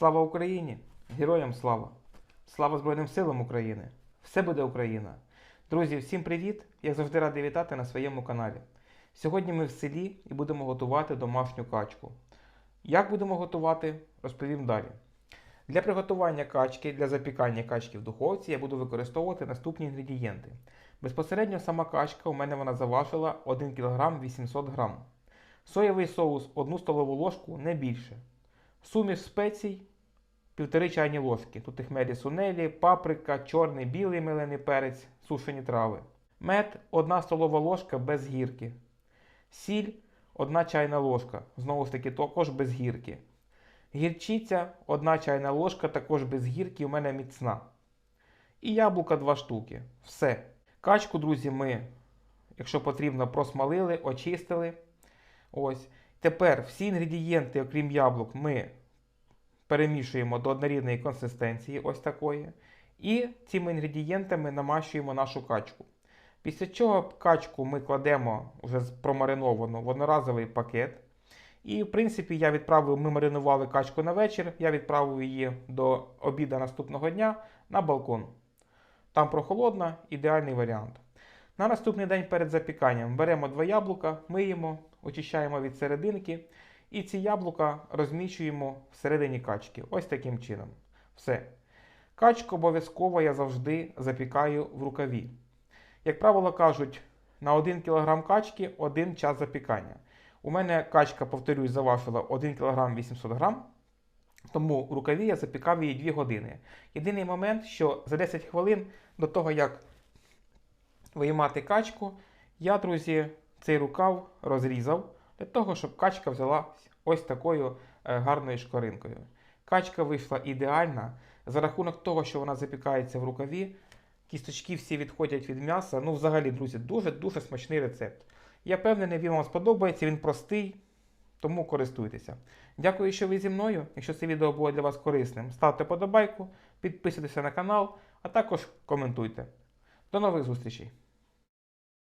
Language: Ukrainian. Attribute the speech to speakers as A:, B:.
A: Слава Україні! Героям слава! Слава Збройним силам України! Все буде Україна! Друзі, всім привіт! Я завжди радий вітати на своєму каналі. Сьогодні ми в селі і будемо готувати домашню качку. Як будемо готувати, розповім далі. Для приготування качки, для запікання качки в духовці я буду використовувати наступні інгредієнти. Безпосередньо сама качка у мене вона заважила 1 кг 800 г. Соєвий соус 1 столову ложку не більше. Суміш спецій 1,5 чайні ложки. Тут їх мелі сунелі, паприка, чорний, білий мелений перець, сушені трави. Мед 1 столова ложка без гірки. Сіль 1 чайна ложка. Знову ж таки, також без гірки. Гірчиця 1 чайна ложка, також без гірки, у мене міцна. І яблука 2 штуки. Все. Качку, друзі, ми, якщо потрібно, просмалили, очистили. Ось. Тепер всі інгредієнти, окрім яблук, ми перемішуємо до однорідної консистенції, ось такої. І цими інгредієнтами намащуємо нашу качку. Після чого качку ми кладемо вже промариновану в одноразовий пакет. І, в принципі, я відправив, ми маринували качку на вечір, я відправив її до обіду наступного дня на балкон. Там прохолодна, ідеальний варіант. На наступний день перед запіканням беремо два яблука, миємо, очищаємо від серединки. І ці яблука розміщуємо всередині качки. Ось таким чином. Все. Качку обов'язково я завжди запікаю в рукаві. Як правило кажуть, на 1 кг качки 1 час запікання. У мене качка, повторюсь, заважила 1 кг 800 г, тому в рукаві я запікав її 2 години. Єдиний момент, що за 10 хвилин до того, як виймати качку, я, друзі, цей рукав розрізав для того, щоб качка взяла ось такою е, гарною шкоринкою. Качка вийшла ідеальна. За рахунок того, що вона запікається в рукаві, кісточки всі відходять від м'яса. Ну, взагалі, друзі, дуже-дуже смачний рецепт. Я впевнений, він вам сподобається, він простий, тому користуйтеся. Дякую, що ви зі мною. Якщо це відео було для вас корисним, ставте подобайку, підписуйтесь на канал, а також коментуйте. До нових зустрічей!